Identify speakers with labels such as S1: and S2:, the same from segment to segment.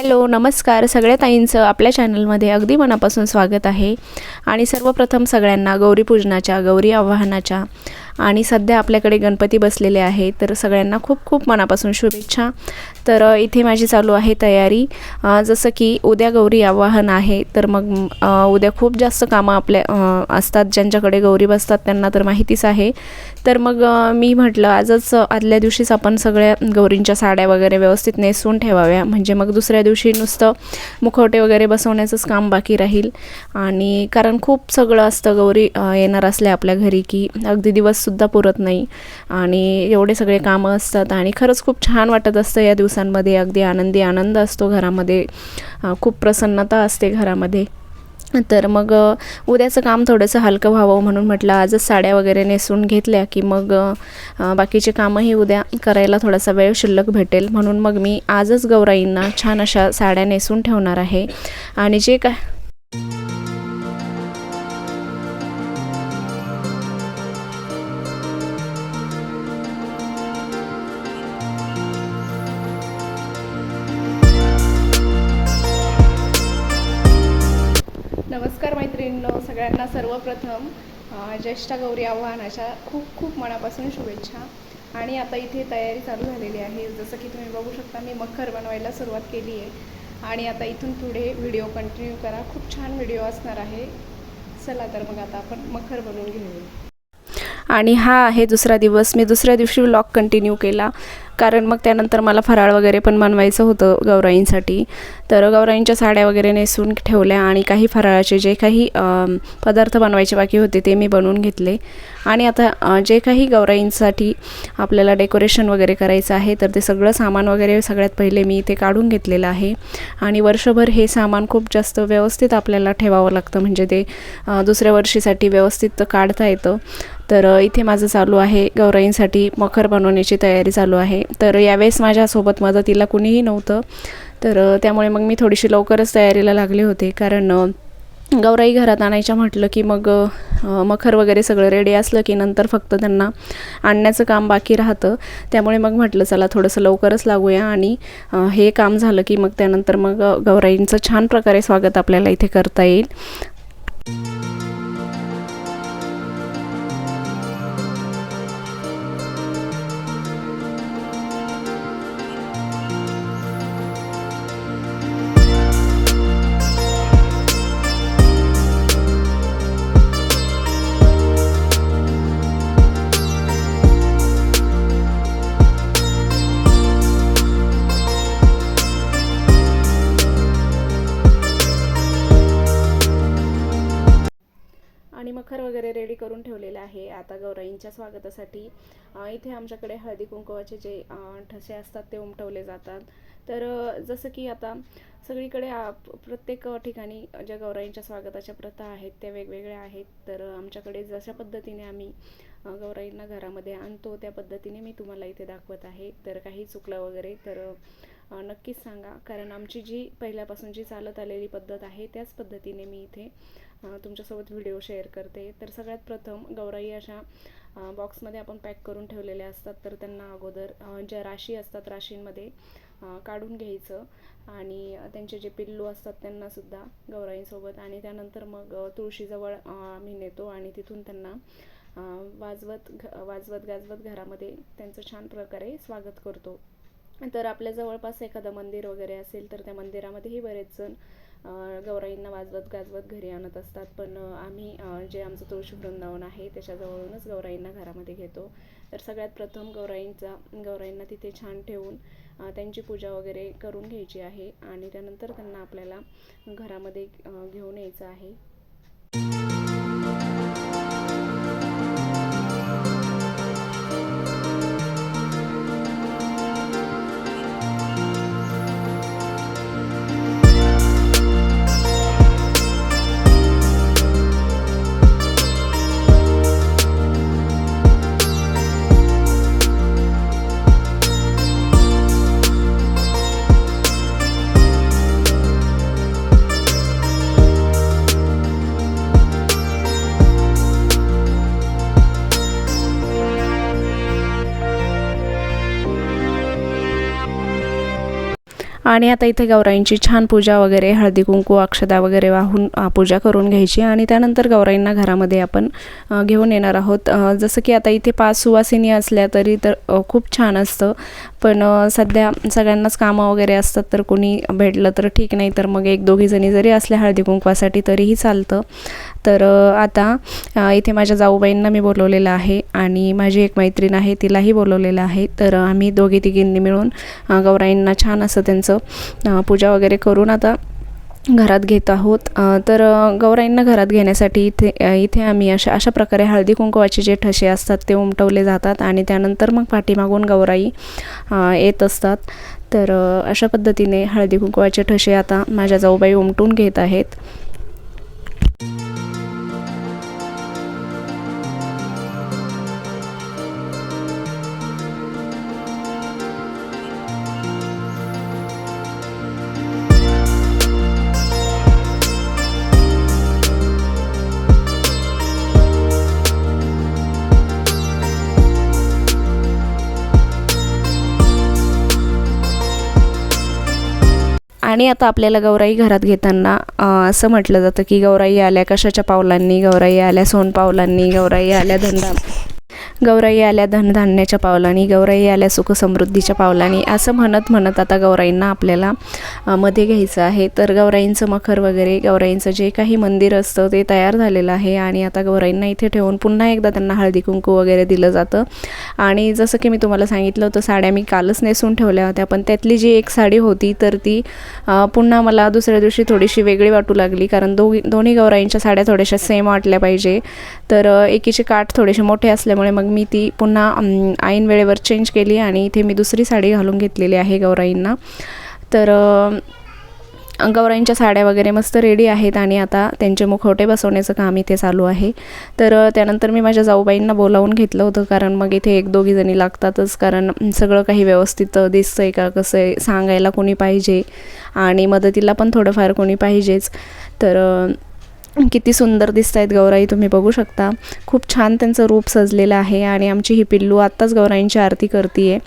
S1: Hello नमस्कार. सगळ्या ताईंचं आपल्या चॅनलमध्ये अगदी मनापासून स्वागत आहे. आणि सर्वप्रथम सगळ्यांना गौरीपूजनाच्या गौरी आवाहनाच्या आणि सध्या आपल्याकडे गणपती बसलेले आहे तर सगळ्यांना खूप खूप मनापासून शुभेच्छा. तर इथे माझी चालू आहे तयारी. जसं की उद्या गौरी आवाहन आहे तर मग उद्या खूप जास्त कामं आपल्या असतात. ज्यांच्याकडे गौरी बसतात त्यांना तर माहितीच आहे. तर मग मी म्हटलं आजच आदल्या दिवशीच आपण सगळ्या गौरींच्या साड्या वगैरे व्यवस्थित नेसून ठेवाव्या. म्हणजे मग दुसऱ्या दिवशी नुसतं मुखवटे वगैरे बसवण्याचंच काम बाकी राहील. आणि कारण खूप सगळं असतं गौरी येणार असल्या आपल्या घरी की अगदी दिवससुद्धा पुरत नाही. आणि एवढे सगळे कामं असतात. आणि खरंच खूप छान वाटत असतं या दिवसांमध्ये अगदी आनंदी आनंद असतो घरामध्ये. खूप प्रसन्नता असते घरामध्ये. तर मग उद्याचं काम थोडंसं हलकं व्हावं म्हणून म्हटलं. आजच साड्या वगैरे नेसून घेतल्या की मग बाकीचे कामंही उद्या करायला थोडासा वेळ शिल्लक भेटेल. म्हणून मग मी आजच गौराईंना छान अशा साड्या नेसून ठेवणार आहे. आणि जे काय नमस्कार मैत्रिणींनो सगळ्यांना सर्वप्रथम ज्येष्ठा ज्येष्ठ गौरी आव्हानाच्या खूप खूप मनापासून शुभेच्छा. आणि आता इथे तयारी चालू झालेली आहे. जसं की तुम्ही बघू शकता मी मखर बनवायला सुरुवात केली आहे. आणि आता इथून पुढे व्हिडिओ कंटिन्यू करा. खूप छान व्हिडिओ असणार आहे. चला तर मग आता आपण मखर बनवून घेऊया. आणि हा आहे दुसरा दिवस. मी दुसऱ्या दिवशी व्लॉग कंटिन्यू केला. कारण मग त्यानंतर मला फराळ वगैरे पण बनवायचं होतं गौराईंसाठी. तर गौराईंच्या साड्या वगैरे नेसून ठेवल्या आणि काही फराळाचे जे काही पदार्थ बनवायचे बाकी होते ते मी बनवून घेतले. आणि आता जे काही गौराईंसाठी आपल्याला डेकोरेशन वगैरे करायचं आहे तर ते सगळं सामान वगैरे सगळ्यात पहिले मी ते काढून घेतलेलं आहे. आणि वर्षभर हे सामान खूप जास्त व्यवस्थित आपल्याला ठेवावं लागतं. म्हणजे ते दुसऱ्या वर्षीसाठी व्यवस्थित काढता येतं. तर इथे माझं चालू आहे गौराईंसाठी मखर बनवण्याची तयारी चालू आहे. तर यावेळेस माझ्यासोबत मदतीला कुणीही नव्हतं. तर त्यामुळे मग मी थोडीशी लवकरच तयारीला लागले होते. कारण गौराई घरात आणायच्या म्हटलं की मग मखर वगैरे सगळं रेडी असलं की नंतर फक्त त्यांना आणण्याचं काम बाकी राहतं. त्यामुळे मग म्हटलं चला थोडंसं लवकरच लागूया. आणि हे काम झालं की मग त्यानंतर मग गौराईंचं छान प्रकारे स्वागत आपल्याला इथे करता येईल. मखर वगैरे रेडी करून ठेवलेलं आहे. आता गौराईंच्या स्वागतासाठी इथे आमच्याकडे हळदी कुंकवाचे जे ठसे असतात ते उमटवले जातात. तर जसं की आता सगळीकडे प्रत्येक ठिकाणी ज्या गौराईंच्या स्वागताच्या प्रथा आहेत त्या वेगवेगळ्या आहेत. तर आमच्याकडे जशा पद्धतीने आम्ही गौराईंना घरामध्ये आणतो त्या पद्धतीने मी तुम्हाला इथे दाखवत आहे. तर काही चुकलं वगैरे तर नक्कीच सांगा. कारण आमची जी पहिल्यापासून जी चालत आलेली पद्धत आहे त्याच पद्धतीने मी इथे तुमच्यासोबत व्हिडिओ शेअर करते. तर सगळ्यात प्रथम गौराई अशा बॉक्समध्ये आपण पॅक करून ठेवलेल्या असतात. तर त्यांना अगोदर ज्या राशी असतात राशींमध्ये काढून घ्यायचं. आणि त्यांचे जे पिल्लू असतात त्यांनासुद्धा गौराईंसोबत. आणि त्यानंतर मग तुळशीजवळ आम्ही नेतो आणि तिथून त्यांना वाजवत घ वाजवत गाजवत घरामध्ये त्यांचं छान प्रकारे स्वागत करतो. तर आपल्या जवळपास एखादं मंदिर वगैरे असेल तर त्या मंदिरामध्येही बरेच जण गौराईंना वाजवत गाजवत घरी आणत असतात. पण आम्ही जे आमचं तुळशी वृंदावन आहे त्याच्याजवळूनच गौराईंना घरामध्ये घेतो. तर सगळ्यात प्रथम गौराईंचा गौराईंना तिथे छान ठेवून त्यांची पूजा वगैरे करून घ्यायची आहे. आणि त्यानंतर त्यांना आपल्याला घरामध्ये घेऊन यायचं आहे.
S2: आणि आता इथे गौराईंची छान पूजा वगैरे हळदी कुंकू अक्षदा वगैरे वाहून पूजा करून घ्यायची. आणि त्यानंतर गौराईंना घरामध्ये आपण घेऊन येणार आहोत. जसं की आता इथे पाच सुवासिनी असल्या तरी तर खूप छान असतं. पण सध्या सगळ्यांनाच कामं वगैरे असतात तर कोणी भेटलं तर ठीक नाही तर मग एक दोघी जणी जरी असल्या हळदी कुंकवासाठी तरीही चालतं. तर आता इथे माझ्या जाऊबाईंना मी बोलवलेलं आहे आणि माझी एक मैत्रीण आहे तिलाही बोलवलेलं आहे. तर आम्ही दोघी तिघींनी मिळून गौराईंना छान असं त्यांचं पूजा वगैरे करून आता घरात घेत आहोत. तर गौराईंना घरात घेण्यासाठी इथे इथे आम्ही अशा अशा प्रकारे हळदी कुंकवाचे जे ठसे असतात ते उमटवले जातात आणि त्यानंतर मग पाठीमागून गौराई येत असतात. तर अशा पद्धतीने हळदी कुंकवाचे ठसे आता माझ्या जाऊबाई उमटून घेत आहेत. आणि आता आपल्याला गौराई घरात घेताना असं म्हटलं जातं की गौराई आल्या कशाच्या पावलांनी? गौराई आल्या सोन पावलांनी गौराई आल्या धंदा गौराई आल्या धनधान्याच्या पावलांनी गौराई आल्या सुखसमृद्धीच्या पावलांनी असं म्हणत म्हणत आता गौराईंना आपल्याला मध्ये घ्यायचं आहे. तर गौराईंचं मखर वगैरे गौराईंचं जे काही मंदिर असतं ते तयार झालेलं आहे आणि आता गौराईंना इथे ठेवून पुन्हा एकदा त्यांना हळदी कुंकू वगैरे दिलं जातं. आणि जसं की मी तुम्हाला सांगितलं होतं साड्या मी कालच नेसून ठेवल्या होत्या पण त्यातली जी एक साडी होती तर ती पुन्हा मला दुसऱ्या दिवशी थोडीशी वेगळी वाटू लागली कारण दोघी दोन्ही गौराईंच्या साड्या थोड्याशा सेम वाटल्या पाहिजे. तर एकीचे काठ थोडेसे मोठे असल्यामुळे मग मी ती पुन्हा ऐन वेळेवर चेंज केली आणि इथे मी दुसरी साडी घालून घेतलेली आहे गौराईंना. तर गौराईंच्या साड्या वगैरे मस्त रेडी आहेत आणि आता त्यांचे मुखवटे बसवण्याचं काम इथे चालू आहे. तर त्यानंतर मी माझ्या जाऊबाईंना बोलावून घेतलं होतं कारण मग इथे एक दोघी जणी लागतातच कारण सगळं काही व्यवस्थित दिसतं आहे का कसं आहे सांगायला कोणी पाहिजे आणि मदतीला पण थोडंफार कोणी पाहिजेच. तर किती सुंदर दिसत आहेत गौराई तुम्ही बघू शकता. खूप छान त्यांचं रूप सजलेलं आहे आणि आमची ही पिल्लू आत्ताच गौराईंची आरती करते आहे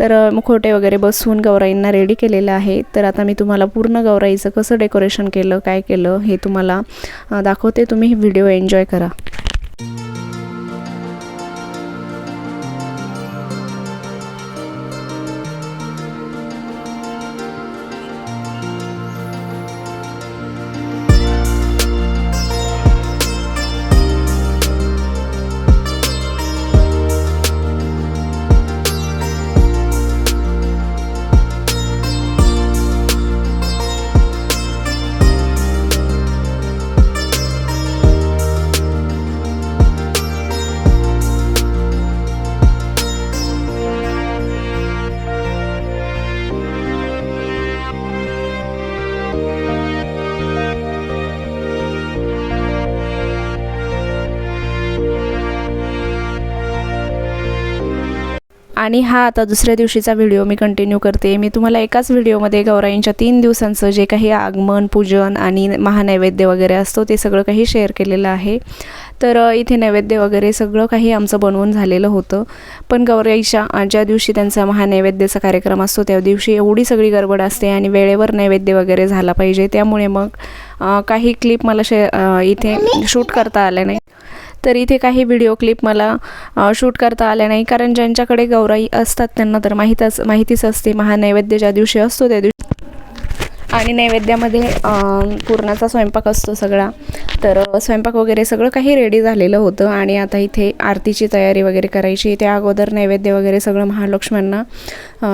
S2: तर मुखोटे वगैरे बसवून गौराईंना रेडी केलेलं आहे. तर आता मी तुम्हाला पूर्ण गौराईचं कसं डेकोरेशन केलं काय केलं हे तुम्हाला दाखवते. तुम्ही व्हिडिओ एन्जॉय करा. आणि हा आता दुसऱ्या दिवशीचा व्हिडिओ मी कंटिन्यू करते. मी तुम्हाला एकाच व्हिडिओमध्ये गौराईंच्या तीन दिवसांचं जे काही आगमन पूजन आणि महानैवेद्य वगैरे असतो ते सगळं काही शेअर केलेलं आहे. तर इथे नैवेद्य वगैरे सगळं काही आमचं बनवून झालेलं होतं. पण गौराईच्या ज्या दिवशी त्यांचा महानैवेद्याचा कार्यक्रम असतो त्या दिवशी एवढी सगळी गडबड असते आणि वेळेवर नैवेद्य वगैरे झाला पाहिजे. त्यामुळे मग काही क्लिप मला शे इथे शूट करता आल्या नाही. तर इथे काही व्हिडिओ क्लिप मला शूट करता आल्या नाही. कारण ज्यांच्याकडे गौराई असतात त्यांना तर माहीतच माहितीच असते. महानैवेद्य ज्या दिवशी असतो त्या दिवशी. आणि नैवेद्यामध्ये पूर्णाचा पुरणाचा स्वयंपाक असतो सगळा. तर स्वयंपाक वगैरे सगळं काही रेडी झालेलं होतं. आणि आता इथे आरतीची तयारी वगैरे करायची. त्या अगोदर नैवेद्य वगैरे सगळं महालक्ष्म्यांना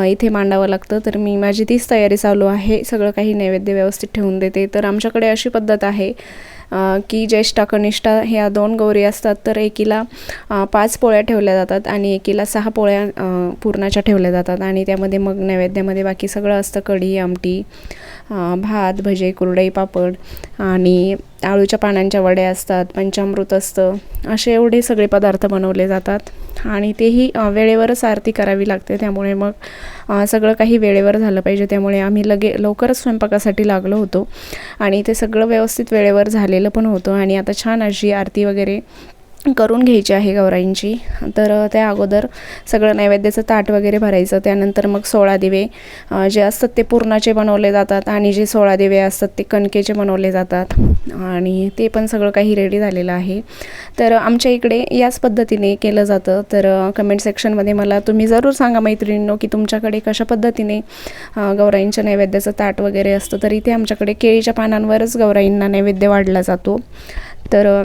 S2: इथे मांडावं लागतं. तर मी माझी तीच तयारी चालू आहे. सगळं काही नैवेद्य व्यवस्थित ठेवून देते. तर आमच्याकडे अशी पद्धत आहे. की ज्येष्ठा कनिष्ठा ह्या दोन गौरी असतात तर एकीला पाच पोळ्या ठेवल्या जातात आणि एकीला सहा पोळ्या पुरणाच्या ठेवल्या जातात. आणि त्यामध्ये मग नैवेद्यामध्ये बाकी सगळं असतं कढी आमटी भात भजे कुरडई पापड आणि आळूच्या पानांच्या वड्या असतात पंचामृत असतं असे एवढे सगळे पदार्थ बनवले जातात. आणि तेही वेळेवरच आरती करावी लागते. त्यामुळे मग सगळं काही वेळेवर झालं पाहिजे. त्यामुळे आम्ही लगे लवकरच स्वयंपाकासाठी लागलो होतो. आणि ते सगळं व्यवस्थित वेळेवर झालेलं पण होतं. आणि आता छान अशी आरती वगैरे करून घ्यायची आहे गौराईंची. तर त्या अगोदर सगळं नैवेद्याचं ताट वगैरे भरायचं. त्यानंतर मग सोळा दिवे जे असतात ते पूर्णाचे बनवले जातात आणि जे सोळा दिवे असतात ते कणकेचे बनवले जातात. आणि ते पण सगळं काही रेडी झालेलं आहे. तर आमच्या इकडे याच पद्धतीने केलं जातं. तर कमेंट सेक्शनमध्ये मला तुम्ही जरूर सांगा मैत्रिणींनो की तुमच्याकडे कशा पद्धतीने गौराईंच्या नैवेद्याचं ताट वगैरे असतं. तर इथे आमच्याकडे केळीच्या पानांवरच गौराईंना नैवेद्य वाढला जातो. तर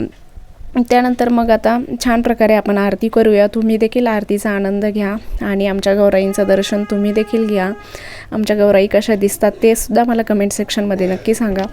S2: त्यानंतर मग आता छान प्रकारे आपण आरती करूया. तुम्ही देखील आरतीचा आनंद घ्या आणि आमच्या गौराईंचं दर्शन तुम्ही देखील घ्या. आमच्या गौराई कशा दिसतात ते सुद्धा मला कमेंट सेक्शनमध्ये नक्की सांगा.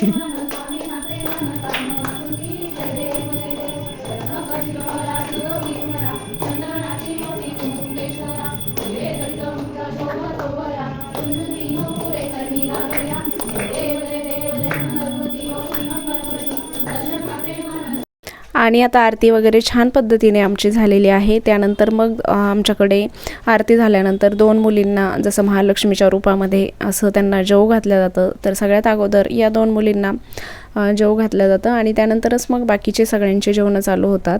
S2: Thank you. आणि आता आरती वगैरे छान पद्धतीने आमची झालेली आहे. त्यानंतर मग आमच्याकडे आरती झाल्यानंतर दोन मुलींना जसं महालक्ष्मीच्या रूपामध्ये असं त्यांना जेव घातलं जातं तर सगळ्यात अगोदर या दोन मुलींना जेव घातलं जातं आणि त्यानंतरच मग बाकीचे सगळ्यांचे जेवणं चालू होतात.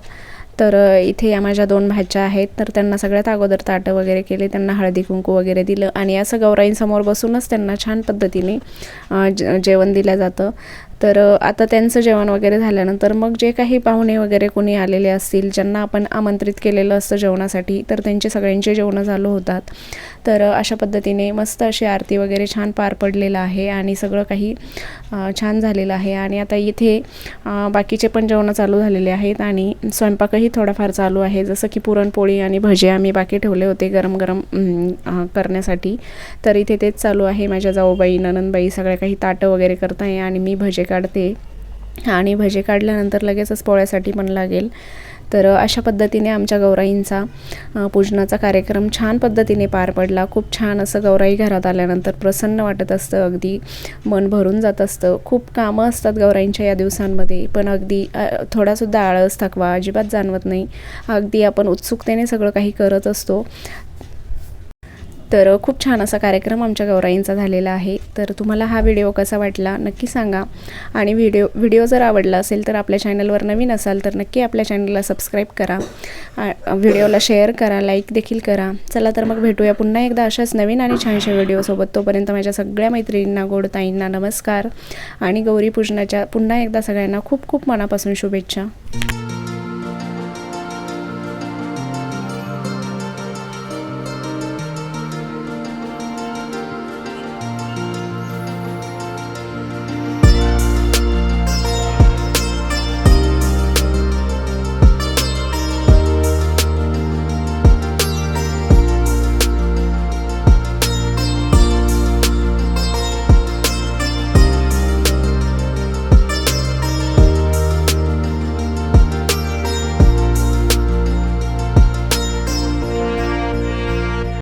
S2: तर इथे या माझ्या दोन भाच्या आहेत तर त्यांना सगळ्यात अगोदर ताटं वगैरे केले त्यांना हळदी कुंकू वगैरे दिलं आणि असं गौराईंसमोर बसूनच त्यांना छान पद्धतीने जेवण दिलं जातं. तर आता त्यांचं जेवण वगैरे झाल्यानंतर मग जे काही पाहुणे वगैरे कोणी आलेले असतील ज्यांना आपण आमंत्रित केलेलं असतं जेवणासाठी तर त्यांचे सगळ्यांचे जेवणं चालू होतात. तर अशा पद्धतीने मस्त अशी आरती वगैरे छान पार पडलेलं आहे आणि सगळं काही छान झालेलं आहे. आणि आता इथे बाकीचे पण जेवणं चालू झालेले आहेत आणि स्वयंपाकही थोडाफार चालू आहे. जसं की पुरणपोळी आणि भजे आम्ही बाकी ठेवले होते गरम गरम करण्यासाठी. तर इथे तेच चालू आहे. माझ्या जाऊबाई ननंदबाई सगळ्या काही ताटं वगैरे करत आहे आणि मी भजे काढते. आणि भजे काढल्यानंतर लगेचच पोळ्यासाठी पण लागेल. तर अशा पद्धतीने आमच्या गौराईंचा पूजनाचा कार्यक्रम छान पद्धतीने पार पडला. खूप छान असं गौराई घरात आल्यानंतर प्रसन्न वाटत असतं. अगदी मन भरून जात असतं. खूप कामं असतात गौराईंच्या या दिवसांमध्ये. पण अगदी थोडासुद्धा आळस थकवा अजिबात जाणवत नाही. अगदी आपण उत्सुकतेने सगळं काही करत असतो. तर खूप छान असा कार्यक्रम आमच्या गौराईंचा झालेला आहे. तर तुम्हाला हा व्हिडिओ कसा वाटला नक्की सांगा. आणि व्हिडिओ व्हिडिओ जर आवडला असेल तर आपल्या चॅनलवर नवीन असाल तर नक्की आपल्या चॅनलला सबस्क्राईब करा. व्हिडिओला शेअर करा लाईक देखील करा. चला तर मग भेटूया पुन्हा एकदा अशाच नवीन आणि छानशा व्हिडिओसोबत. तोपर्यंत माझ्या सगळ्या मैत्रिणींना गोड ताईंना नमस्कार. आणि गौरी पूजनाच्या पुन्हा एकदा सगळ्यांना खूप खूप मनापासून शुभेच्छा.